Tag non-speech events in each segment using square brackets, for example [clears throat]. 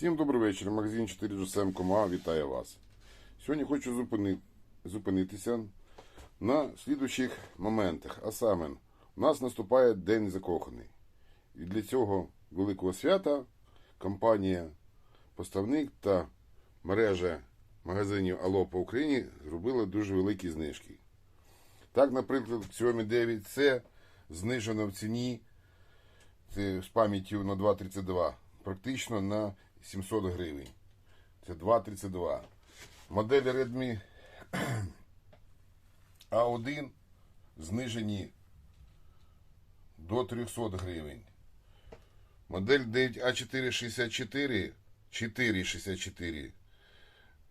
Всім добрий вечір. Магазин 4 GSM Кома вітає вас. Сьогодні хочу зупини... зупинитися на слідуючих моментах. А саме, у нас наступає День закоханий. І для цього великого свята компанія Поставник та мережа магазинів Алло по Україні зробила дуже великі знижки. Так, наприклад, Xiaomi 9C знижено в ціні з пам'яттю на 2.32, практично на 700 гривень. Це 2.32. Модель Redmi [clears throat] A1 знижені до 300 гривень. Модель 9A464 464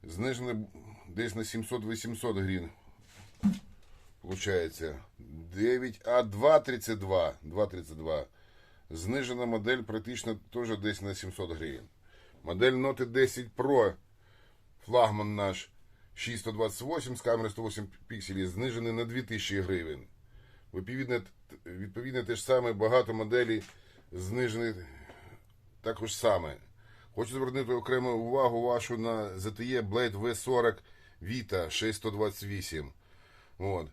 знижена десь на 700-800 гривень. Получається 9А232 232 Знижена модель практично теж десь на 700 гривень. Модель Note 10 Pro, флагман наш 628 з камери 108 пікселів, знижений на 2000 гривень. Відповідно, відповідно те ж саме багато моделей знижені також саме. Хочу звернути окрему увагу вашу на ZTE Blade V40 Vita 6128. От.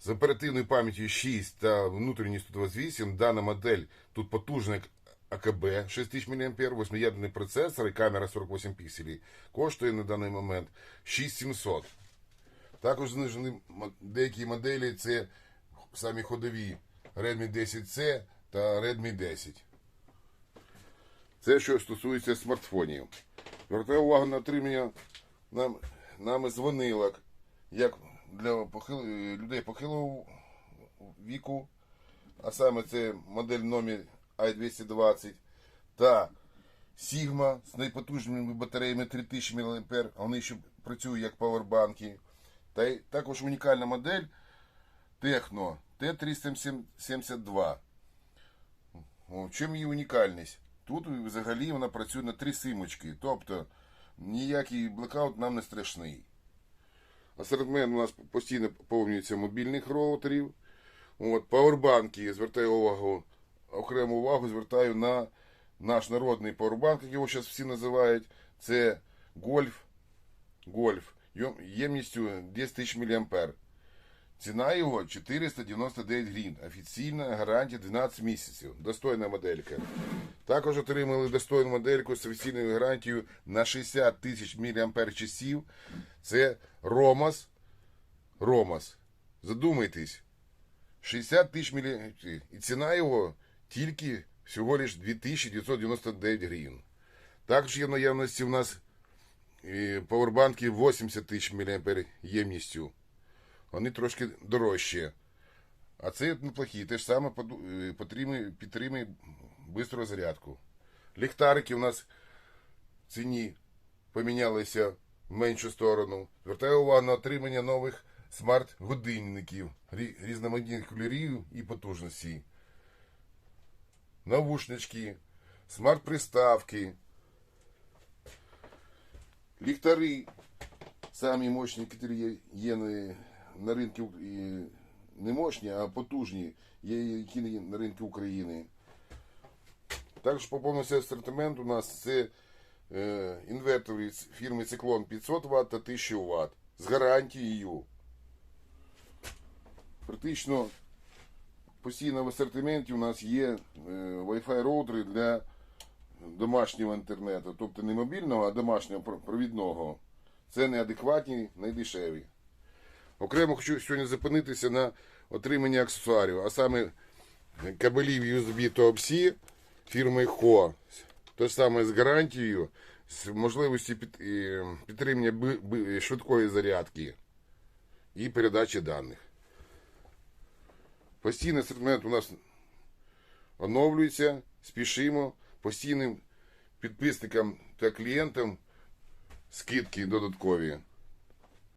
З оперативною пам'яттю 6 та внутрішньою 128 дана модель тут потужник АКБ 6000 мА, восьмиядерний процесор і камера 48 пікселів. Коштує на даний момент 6700. Також знижені деякі моделі це самі ходові Redmi 10C та Redmi 10. Це що стосується смартфонів. Звертаю увагу на отримання нам, нами дзвонилок, як для похил... людей похилого віку, а саме це модель номер i220 та Sigma з найпотужними батареями 3000 мА, вони ще працюють як павербанки. Та й також унікальна модель Techno T372. О, В чому її унікальність? Тут взагалі вона працює на три симочки, тобто ніякий блекаут нам не страшний. Асортимент у нас постійно поповнюється мобільних роутерів. От, павербанки, звертаю увагу, окрему увагу звертаю на наш народний павербанк, як його зараз всі називають. Це Гольф. Гольф. Ємністю 10 тисяч мА. Ціна його 499 гривень. Офіційна гарантія 12 місяців. Достойна моделька. Також отримали достойну модельку з офіційною гарантією на 60 тисяч мАч часів. Це Ромас. Ромас. Задумайтесь. 60 тисяч мАч. І ціна його тільки всього лиш 2999 гривень. Також є в наявності в нас е, 80 тисяч мАч ємністю. Вони трошки дорожчі. А це неплохі. Те ж саме е, підтримує, бистру зарядку. Ліхтарики у нас в ціні помінялися в меншу сторону. Звертаю увагу на отримання нових смарт-годинників різноманітних кольорів і потужностей. Навушнички, смарт-приставки, ліхтари, самі мощні, які є, на, ринку не мощні, а потужні, які є на ринку України. Також поповнився асортимент у нас це е, інвертори фірми Циклон 500 Вт та 1000 Вт з гарантією. Практично постійно в асортименті у нас є е, Wi-Fi роутери для домашнього інтернету, тобто не мобільного, а домашнього провідного. Це неадекватні, найдешеві. Окремо хочу сьогодні зупинитися на отриманні аксесуарів, а саме кабелів USB Type-C фірми Ho. Те ж саме з гарантією, з е, підтримання швидкої зарядки і передачі даних. Постійний асортимент у нас оновлюється, спішимо постійним підписникам та клієнтам скидки додаткові.